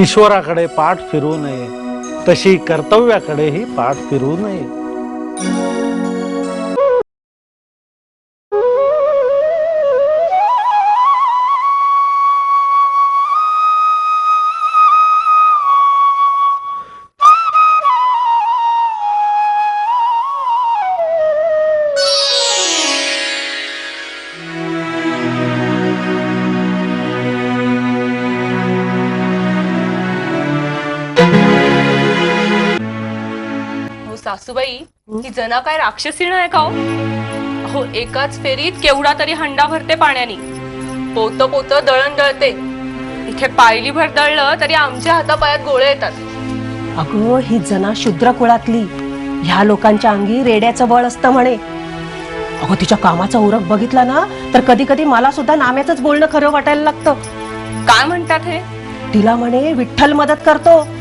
ईश्वराकडे पाठ फिरू नये. तशी कर्तव्याकडेही पाठ फिरू नये. सासूबाई ही जना काय राक्षसी नाही का हो? अहो एकाच फेरीत केवढा तरी हंडा भरते पाण्याने. पोत पोत दळण दळते. इथे पायली भर दळलं तरी आमच्या हातापायात गोळे येतात. अगं ही जना शूद्र कुळातली. ह्या लोकांच्या अंगी रेड्याचं बळ असतं म्हणे. अगं तिच्या कामाचा उरक बघितला ना तर कधी कधी मला सुद्धा नाम्याच बोलणं खरं वाटायला लागतं. काय म्हणतात हे? तिला म्हणे विठ्ठल मदत करतो.